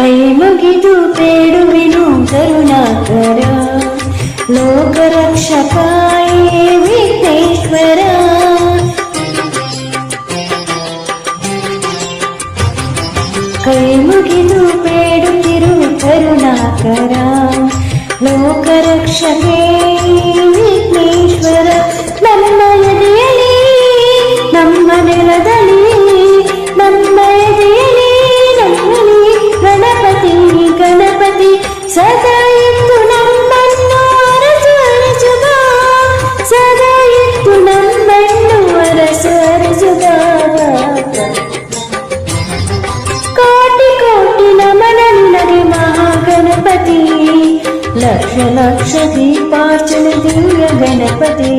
ಮುಗಿದು ಬೇಡುವೆನು ಕರುಣಾಕರ ಲೋಕರಕ್ಷಕಾಯೇ ವಿಘ್ನೇಶ್ವರ ಕೈ ಮುಗಿದು ಬೇಡುತ್ತಿರು ಕರುಣಾಕರ ಲೋಕರಕ್ಷಕೇ లక్ష లక్ష దీపార్చన దివ్య గణపతి.